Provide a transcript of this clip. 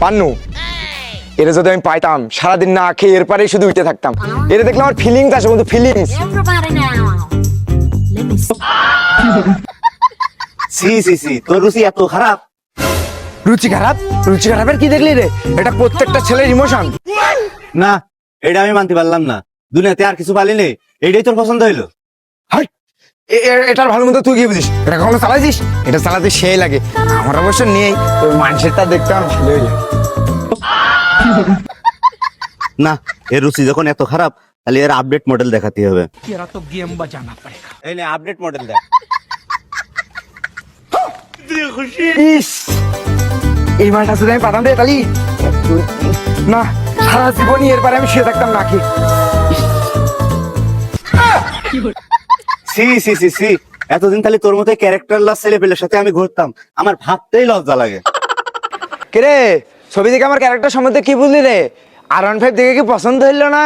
পান্নু এটা যদি আমি পাইতাম সারাদিন না খেয়ে এরপরেই শুধু উঠে থাকতাম। এটা দেখলে আমার ফিলিংস আসে বন্ধু ফিলিংস. সি সি সি তোর রুচি এত খারাপ? রুচি খারাপ? রুচি খারাপের কি দেখলি রে? এটা প্রত্যেকটা ছেলের ইমোশন না এটা আমি মানতে পারলাম না। দুনিয়াতে আর কিছু পালি নেই এটাই তোর পছন্দ হইল। এটার ভালো মতো তুই কি বুঝিস। এটা কখনো চালাইছিস? এটা চালাতে সেই লাগে। আমার অবশ্য নেই তোর মানুষেরটা দেখতে আমার ভালোই লাগে। না এর রুচি যখন এত খারাপ তাহলে এর আপডেট মডেল দেখাতে হবে। এই নে আপডেট মডেল দেখ। ইস! এই মালটা যদি আমি তালি। না সারা জীবনই এরপরে আমি শুয়ে থাকতাম না খেয়ে সি সি সি সি। এতদিন তাহলে তোর মতো ক্যারেক্টারলেস ছেলে পেলের সাথে আমি ঘুরতাম। আমার ভাবতেই লজ্জা লাগে। কে রে ছবি দেখে আমার ক্যারেক্টার সম্বন্ধে কি বুঝলি রে? আর ওয়ান ফাইভ দেখে কি পছন্দ হইল না?